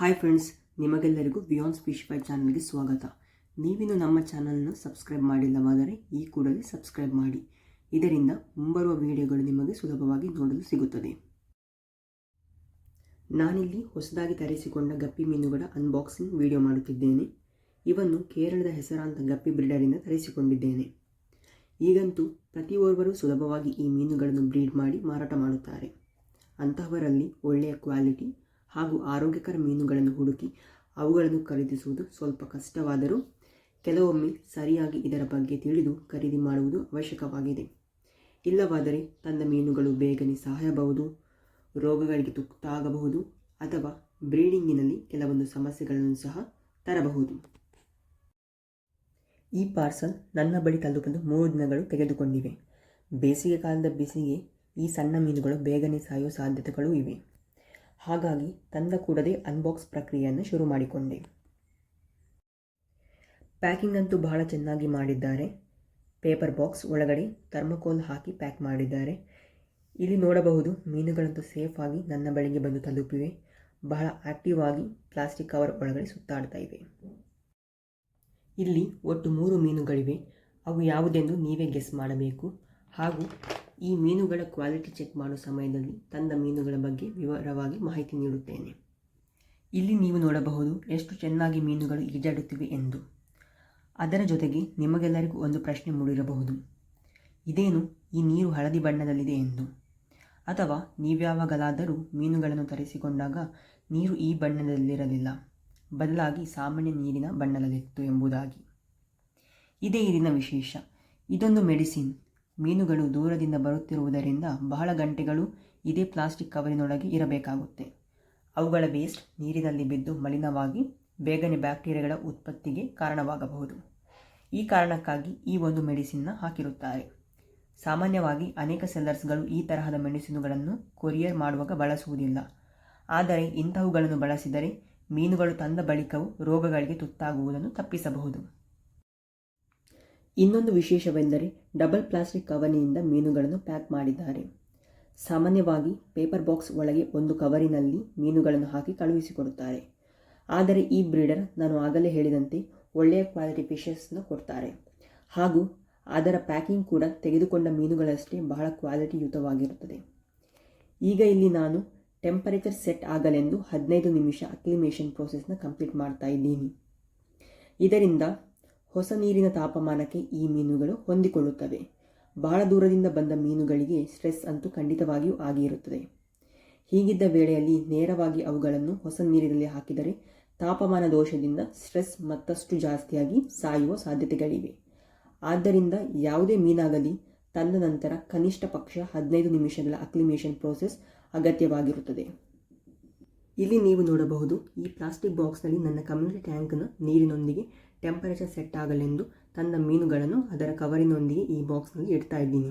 Hi friends ನಿಮಗೆಲ್ಲರಿಗೂ Beyonce fish ಚಾನಲ್ಗೆ ಸ್ವಾಗತ. ನೀವಿನ್ನು ನಮ್ಮ ಚಾನಲ್ನ ಸಬ್ಸ್ಕ್ರೈಬ್ ಮಾಡಿಲ್ಲವಾದರೆ ಈ ಕೂಡಲೇ ಸಬ್ಸ್ಕ್ರೈಬ್ ಮಾಡಿ. ಇದರಿಂದ ಮುಂಬರುವ ವಿಡಿಯೋಗಳು ನಿಮಗೆ ಸುಲಭವಾಗಿ ನೋಡಲು ಸಿಗುತ್ತದೆ. ನಾನಿಲ್ಲಿ ಹೊಸದಾಗಿ ತರಿಸಿಕೊಂಡ ಗಪ್ಪಿ ಮೀನುಗಳ ಅನ್ಬಾಕ್ಸಿಂಗ್ ವಿಡಿಯೋ ಮಾಡುತ್ತಿದ್ದೇನೆ. ಇವನ್ನು ಕೇರಳದ ಹೆಸರಾಂತ ಗಪ್ಪಿ ಬ್ರೀಡರಿಂದ ತರಿಸಿಕೊಂಡಿದ್ದೇನೆ. ಈಗಂತೂ ಪ್ರತಿಯೊಬ್ಬರೂ ಸುಲಭವಾಗಿ ಈ ಮೀನುಗಳನ್ನು ಬ್ರೀಡ್ ಮಾಡಿ ಮಾರಾಟ ಮಾಡುತ್ತಾರೆ. ಅಂತಹವರಲ್ಲಿ ಒಳ್ಳೆಯ ಕ್ವಾಲಿಟಿ ಹಾಗೂ ಆರೋಗ್ಯಕರ ಮೀನುಗಳನ್ನು ಹುಡುಕಿ ಅವುಗಳನ್ನು ಖರೀದಿಸುವುದು ಸ್ವಲ್ಪ ಕಷ್ಟವಾದರೂ ಕೆಲವೊಮ್ಮೆ ಸರಿಯಾಗಿ ಇದರ ಬಗ್ಗೆ ತಿಳಿದು ಖರೀದಿ ಮಾಡುವುದು ಅವಶ್ಯಕವಾಗಿದೆ. ಇಲ್ಲವಾದರೆ ತಂದ ಮೀನುಗಳು ಬೇಗನೆ ಸಾಯಬಹುದು, ರೋಗಗಳಿಗೆ ತುತ್ತಾಗಬಹುದು ಅಥವಾ ಬ್ರೀಡಿಂಗಿನಲ್ಲಿ ಕೆಲವೊಂದು ಸಮಸ್ಯೆಗಳನ್ನು ಸಹ ತರಬಹುದು. ಈ ಪಾರ್ಸಲ್ ನನ್ನ ಬಳಿ ತಲುಪಲು ಮೂರು ದಿನಗಳು ತೆಗೆದುಕೊಂಡಿವೆ. ಬೇಸಿಗೆ ಕಾಲದ ಬಿಸಿಗೆ ಈ ಸಣ್ಣ ಮೀನುಗಳು ಬೇಗನೆ ಸಾಯುವ ಸಾಧ್ಯತೆಗಳೂ ಇವೆ. ಹಾಗಾಗಿ ತಂದ ಕೂಡಲೇ ಅನ್ಬಾಕ್ಸ್ ಪ್ರಕ್ರಿಯೆಯನ್ನು ಶುರು ಮಾಡಿಕೊಂಡೆ. ಪ್ಯಾಕಿಂಗ್ ಅಂತೂ ಬಹಳ ಚೆನ್ನಾಗಿ ಮಾಡಿದ್ದಾರೆ. ಪೇಪರ್ ಬಾಕ್ಸ್ ಒಳಗಡೆ ಥರ್ಮಕೋಲ್ ಹಾಕಿ ಪ್ಯಾಕ್ ಮಾಡಿದ್ದಾರೆ. ಇಲ್ಲಿ ನೋಡಬಹುದು ಮೀನುಗಳಂತೂ ಸೇಫಾಗಿ ನನ್ನ ಬಳಿಗೆ ಬಂದು ತಲುಪಿವೆ. ಬಹಳ ಆಕ್ಟಿವ್ ಆಗಿ ಪ್ಲಾಸ್ಟಿಕ್ ಕವರ್ ಒಳಗಡೆ ಸುತ್ತಾಡ್ತಾ ಇವೆ. ಇಲ್ಲಿ ಒಟ್ಟು ಮೂರು ಮೀನುಗಳಿವೆ. ಅವು ಯಾವುದೆಂದು ನೀವೇ ಗೆಸ್ ಮಾಡಬೇಕು. ಹಾಗೂ ಈ ಮೀನುಗಳ ಕ್ವಾಲಿಟಿ ಚೆಕ್ ಮಾಡುವ ಸಮಯದಲ್ಲಿ ತಂದ ಮೀನುಗಳ ಬಗ್ಗೆ ವಿವರವಾಗಿ ಮಾಹಿತಿ ನೀಡುತ್ತೇನೆ. ಇಲ್ಲಿ ನೀವು ನೋಡಬಹುದು ಎಷ್ಟು ಚೆನ್ನಾಗಿ ಮೀನುಗಳು ಈಜಾಡುತ್ತಿವೆ ಎಂದು. ಅದರ ಜೊತೆಗೆ ನಿಮಗೆಲ್ಲರಿಗೂ ಒಂದು ಪ್ರಶ್ನೆ ಮೂಡಿರಬಹುದು. ಇದೇನು ಈ ನೀರು ಹಳದಿ ಬಣ್ಣದಲ್ಲಿದೆ ಎಂದು? ಅಥವಾ ನೀವ್ಯಾವಾಗಲಾದರೂ ಮೀನುಗಳನ್ನು ತರಿಸಿಕೊಂಡಾಗ ನೀರು ಈ ಬಣ್ಣದಲ್ಲಿರಲಿಲ್ಲ. ಬದಲಾಗಿ ಸಾಮಾನ್ಯ ನೀರಿನ ಬಣ್ಣದಲ್ಲಿತ್ತು ಎಂಬುದಾಗಿ. ಇದೇ ಇಲ್ಲಿನ ವಿಶೇಷ. ಇದೊಂದು ಮೆಡಿಸಿನ್ ಮೀನುಗಳು ದೂರದಿಂದ ಬರುತ್ತಿರುವುದರಿಂದ ಬಹಳ ಗಂಟೆಗಳು ಇದೇ ಪ್ಲಾಸ್ಟಿಕ್ ಕವರಿನೊಳಗೆ ಇರಬೇಕಾಗುತ್ತೆ. ಅವುಗಳ ವೇಸ್ಟ್ ನೀರಿನಲ್ಲಿ ಬಿದ್ದು ಮಲಿನವಾಗಿ ಬೇಗನೆ ಬ್ಯಾಕ್ಟೀರಿಯಾಗಳ ಉತ್ಪತ್ತಿಗೆ ಕಾರಣವಾಗಬಹುದು. ಈ ಕಾರಣಕ್ಕಾಗಿ ಈ ಒಂದು ಮೆಡಿಸಿನ್ನ ಹಾಕಿರುತ್ತಾರೆ. ಸಾಮಾನ್ಯವಾಗಿ ಅನೇಕ ಸೆಲ್ಲರ್ಸ್ಗಳು ಈ ತರಹದ ಮೆಡಿಸಿನುಗಳನ್ನು ಕೊರಿಯರ್ ಮಾಡುವಾಗ ಬಳಸುವುದಿಲ್ಲ. ಆದರೆ ಇಂತಹವುಗಳನ್ನು ಬಳಸಿದರೆ ಮೀನುಗಳು ತಂದ ಬಳಿಕವು ರೋಗಗಳಿಗೆ ತುತ್ತಾಗುವುದನ್ನು ತಪ್ಪಿಸಬಹುದು. ಇನ್ನೊಂದು ವಿಶೇಷವೆಂದರೆ ಡಬಲ್ ಪ್ಲಾಸ್ಟಿಕ್ ಕವರಿನಿಂದ ಮೀನುಗಳನ್ನು ಪ್ಯಾಕ್ ಮಾಡಿದ್ದಾರೆ. ಸಾಮಾನ್ಯವಾಗಿ ಪೇಪರ್ ಬಾಕ್ಸ್ ಒಳಗೆ ಒಂದು ಕವರಿನಲ್ಲಿ ಮೀನುಗಳನ್ನು ಹಾಕಿ ಕಳುಹಿಸಿಕೊಡುತ್ತಾರೆ. ಆದರೆ ಈ ಬ್ರೀಡರ್ ನಾನು ಆಗಲೇ ಹೇಳಿದಂತೆ ಒಳ್ಳೆಯ ಕ್ವಾಲಿಟಿ ಫಿಶಸ್ನ ಕೊಡ್ತಾರೆ. ಹಾಗೂ ಅದರ ಪ್ಯಾಕಿಂಗ್ ಕೂಡ ತೆಗೆದುಕೊಂಡ ಮೀನುಗಳಷ್ಟೇ ಬಹಳ ಕ್ವಾಲಿಟಿಯುತವಾಗಿರುತ್ತದೆ. ಈಗ ಇಲ್ಲಿ ನಾನು ಟೆಂಪರೇಚರ್ ಸೆಟ್ ಆಗಲೆಂದು ಹದಿನೈದು ನಿಮಿಷ ಅಕ್ಲಿಮೇಷನ್ ಪ್ರೋಸೆಸ್ನ ಕಂಪ್ಲೀಟ್ ಮಾಡ್ತಾ ಇದ್ದೀನಿ. ಇದರಿಂದ ಹೊಸ ನೀರಿನ ತಾಪಮಾನಕ್ಕೆ ಈ ಮೀನುಗಳು ಹೊಂದಿಕೊಳ್ಳುತ್ತವೆ. ಬಹಳ ದೂರದಿಂದ ಬಂದ ಮೀನುಗಳಿಗೆ ಸ್ಟ್ರೆಸ್ ಅಂತೂ ಖಂಡಿತವಾಗಿಯೂ ಆಗಿರುತ್ತದೆ. ಹೀಗಿದ್ದ ವೇಳೆಯಲ್ಲಿ ನೇರವಾಗಿ ಅವುಗಳನ್ನು ಹೊಸ ನೀರಿನಲ್ಲಿ ಹಾಕಿದರೆ ತಾಪಮಾನ ದೋಷದಿಂದ ಸ್ಟ್ರೆಸ್ ಮತ್ತಷ್ಟು ಜಾಸ್ತಿಯಾಗಿ ಸಾಯುವ ಸಾಧ್ಯತೆಗಳಿವೆ. ಆದ್ದರಿಂದ ಯಾವುದೇ ಮೀನಾಗಲಿ ತಂದ ನಂತರ ಕನಿಷ್ಠ ಪಕ್ಷ ಹದಿನೈದು ನಿಮಿಷಗಳ ಅಕ್ಲಿಮೇಷನ್ ಪ್ರೋಸೆಸ್ ಅಗತ್ಯವಾಗಿರುತ್ತದೆ. ಇಲ್ಲಿ ನೀವು ನೋಡಬಹುದು, ಈ ಪ್ಲಾಸ್ಟಿಕ್ ಬಾಕ್ಸ್ನಲ್ಲಿ ನನ್ನ ಕಮ್ಯುನಿಟಿ ಟ್ಯಾಂಕ್ನ ನೀರಿನೊಂದಿಗೆ ಟೆಂಪರೇಚರ್ ಸೆಟ್ ಆಗಲೆಂದು ತನ್ನ ಮೀನುಗಳನ್ನು ಅದರ ಕವರಿನೊಂದಿಗೆ ಈ ಬಾಕ್ಸ್ನಲ್ಲಿ ಇಡ್ತಾ ಇದ್ದೀನಿ.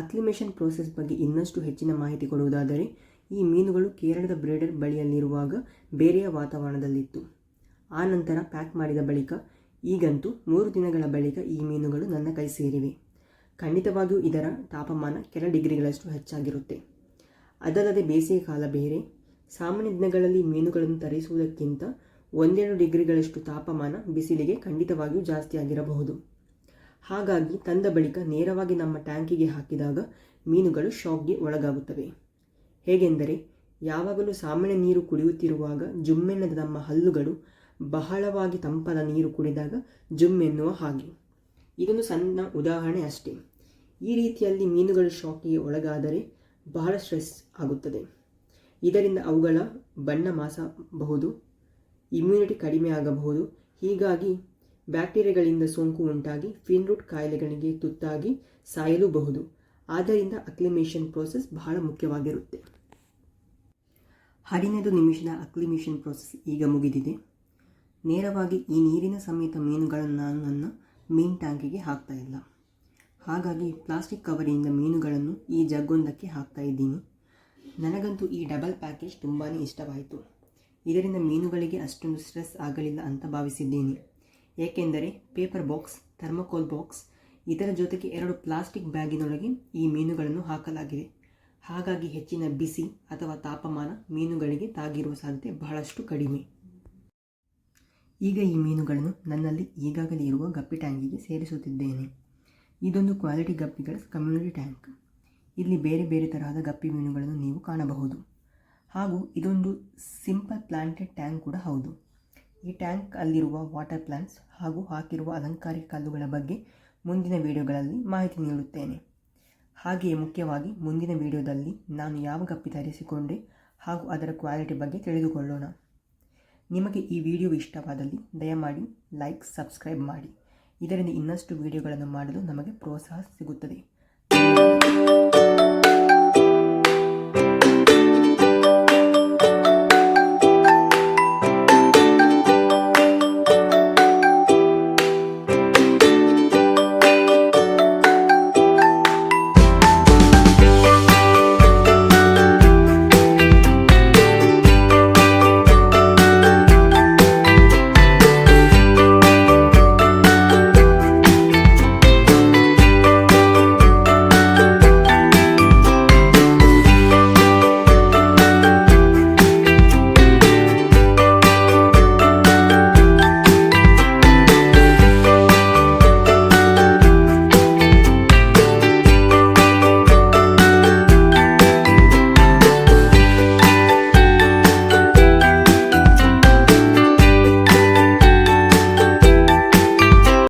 ಅಕ್ಲಿಮೇಷನ್ ಪ್ರೋಸೆಸ್ ಬಗ್ಗೆ ಇನ್ನಷ್ಟು ಹೆಚ್ಚಿನ ಮಾಹಿತಿ ಕೊಡುವುದಾದರೆ, ಈ ಮೀನುಗಳು ಕೇರಳದ ಬ್ರೇಡರ್ ಬಳಿಯಲ್ಲಿರುವಾಗ ಬೇರೆಯ ವಾತಾವರಣದಲ್ಲಿತ್ತು. ಆ ನಂತರ ಪ್ಯಾಕ್ ಮಾಡಿದ ಬಳಿಕ, ಈಗಂತೂ ಮೂರು ದಿನಗಳ ಬಳಿಕ ಈ ಮೀನುಗಳು ನನ್ನ ಕೈ ಸೇರಿವೆ. ಖಂಡಿತವಾಗಿಯೂ ಇದರ ತಾಪಮಾನ ಕೆಲ ಡಿಗ್ರಿಗಳಷ್ಟು ಹೆಚ್ಚಾಗಿರುತ್ತೆ. ಅದಲ್ಲದೆ ಬೇಸಿಗೆ ಕಾಲ ಬೇರೆ ಸಾಮಾನ್ಯ ದಿನಗಳಲ್ಲಿ ಮೀನುಗಳನ್ನು ತರಿಸುವುದಕ್ಕಿಂತ ಒಂದೆರಡು ಡಿಗ್ರಿಗಳಷ್ಟು ತಾಪಮಾನ ಬಿಸಿಲಿಗೆ ಖಂಡಿತವಾಗಿಯೂ ಜಾಸ್ತಿಯಾಗಿರಬಹುದು ಹಾಗಾಗಿ ತಂದ ಬಳಿಕ ನೇರವಾಗಿ ನಮ್ಮ ಟ್ಯಾಂಕಿಗೆ ಹಾಕಿದಾಗ ಮೀನುಗಳು ಶಾಕ್ಗೆ ಒಳಗಾಗುತ್ತವೆ. ಹೇಗೆಂದರೆ, ಯಾವಾಗಲೂ ಸಾಮಾನ್ಯ ನೀರು ಕುಡಿಯುತ್ತಿರುವಾಗ ಜುಮ್ಮೆನ್ನದ ನಮ್ಮ ಹಲ್ಲುಗಳು ಬಹಳವಾಗಿ ತಂಪಾದ ನೀರು ಕುಡಿದಾಗ ಜುಮ್ಮೆನ್ನುವ ಹಾಗೆ. ಇದೊಂದು ಸಣ್ಣ ಉದಾಹರಣೆ ಅಷ್ಟೇ. ಈ ರೀತಿಯಲ್ಲಿ ಮೀನುಗಳು ಶಾಕಿಗೆ ಒಳಗಾದರೆ ಬಹಳ ಸ್ಟ್ರೆಸ್ ಆಗುತ್ತದೆ. ಇದರಿಂದ ಅವುಗಳ ಬಣ್ಣ ಮಾಸಬಹುದು ಇಮ್ಯುನಿಟಿ ಕಡಿಮೆ ಆಗಬಹುದು. ಹೀಗಾಗಿ ಬ್ಯಾಕ್ಟೀರಿಯಾಗಳಿಂದ ಸೋಂಕು ಉಂಟಾಗಿ ಫಿನ್ರೂಟ್ ಕಾಯಿಲೆಗಳಿಗೆ ತುತ್ತಾಗಿ ಸಾಯಲೂಬಹುದು. ಆದ್ದರಿಂದ ಅಕ್ಲಿಮೇಷನ್ ಪ್ರೋಸೆಸ್ ಬಹಳ ಮುಖ್ಯವಾಗಿರುತ್ತೆ. ಹದಿನೈದು ನಿಮಿಷದ ಅಕ್ಲಿಮೇಷನ್ ಪ್ರೋಸೆಸ್ ಈಗ ಮುಗಿದಿದೆ. ನೇರವಾಗಿ ಈ ನೀರಿನ ಸಮೇತ ಮೀನುಗಳನ್ನು ನಾನು ನನ್ನ ಮೀನ್ ಟ್ಯಾಂಕಿಗೆ ಹಾಕ್ತಾ ಇಲ್ಲ. ಹಾಗಾಗಿ ಪ್ಲಾಸ್ಟಿಕ್ ಕವರಿಂದ ಮೀನುಗಳನ್ನು ಈ ಜಗ್ಗೊಂದಕ್ಕೆ ಹಾಕ್ತಾ ಇದ್ದೀನಿ. ನನಗಂತೂ ಈ ಡಬಲ್ ಪ್ಯಾಕೇಜ್ ತುಂಬಾ ಇಷ್ಟವಾಯಿತು. ಇದರಿಂದ ಮೀನುಗಳಿಗೆ ಅಷ್ಟೊಂದು ಸ್ಟ್ರೆಸ್ ಆಗಲಿಲ್ಲ ಅಂತ ಭಾವಿಸಿದ್ದೀನಿ. ಏಕೆಂದರೆ ಪೇಪರ್ ಬಾಕ್ಸ್ ಥರ್ಮಕೋಲ್ ಬಾಕ್ಸ್ ಇದರ ಜೊತೆಗೆ ಎರಡು ಪ್ಲಾಸ್ಟಿಕ್ ಬ್ಯಾಗಿನೊಳಗೆ ಈ ಮೀನುಗಳನ್ನು ಹಾಕಲಾಗಿದೆ ಹಾಗಾಗಿ ಹೆಚ್ಚಿನ ಬಿಸಿ ಅಥವಾ ತಾಪಮಾನ ಮೀನುಗಳಿಗೆ ತಾಗಿರುವ ಸಾಧ್ಯತೆ ಬಹಳಷ್ಟು ಕಡಿಮೆ. ಈಗ ಈ ಮೀನುಗಳನ್ನು ನನ್ನಲ್ಲಿ ಈಗಾಗಲೇ ಇರುವ ಗಪ್ಪಿ ಟ್ಯಾಂಕಿಗೆ ಸೇರಿಸುತ್ತಿದ್ದೇನೆ. ಇದೊಂದು ಕ್ವಾಲಿಟಿ ಗಪ್ಪಿಗಳ ಕಮ್ಯುನಿಟಿ ಟ್ಯಾಂಕ್ ಇಲ್ಲಿ ಬೇರೆ ಬೇರೆ ತರಹದ ಗಪ್ಪಿ ಮೀನುಗಳನ್ನು ನೀವು ಕಾಣಬಹುದು. ಹಾಗೂ ಇದೊಂದು ಸಿಂಪಲ್ ಪ್ಲಾಂಟೆಡ್ ಟ್ಯಾಂಕ್ ಕೂಡ ಹೌದು. ಈ ಟ್ಯಾಂಕ್ ಅಲ್ಲಿರುವ ವಾಟರ್ ಪ್ಲಾಂಟ್ಸ್ ಹಾಗೂ ಹಾಕಿರುವ ಅಲಂಕಾರಿಕ ಕಲ್ಲುಗಳ ಬಗ್ಗೆ ಮುಂದಿನ ವಿಡಿಯೋಗಳಲ್ಲಿ ಮಾಹಿತಿ ನೀಡುತ್ತೇನೆ. ಹಾಗೆಯೇ ಮುಖ್ಯವಾಗಿ ಮುಂದಿನ ವಿಡಿಯೋದಲ್ಲಿ ನಾನು ಯಾವ ಗಪ್ಪಿ ತರಿಸಿಕೊಂಡೆ ಹಾಗೂ ಅದರ ಕ್ವಾಲಿಟಿ ಬಗ್ಗೆ ತಿಳಿದುಕೊಳ್ಳೋಣ. ನಿಮಗೆ ಈ ವಿಡಿಯೋ ಇಷ್ಟವಾದಲ್ಲಿ ದಯಮಾಡಿ ಲೈಕ್, ಸಬ್ಸ್ಕ್ರೈಬ್ ಮಾಡಿ. ಇದರಿಂದ ಇನ್ನಷ್ಟು ವಿಡಿಯೋಗಳನ್ನು ಮಾಡಲು ನಮಗೆ ಪ್ರೋತ್ಸಾಹ ಸಿಗುತ್ತದೆ.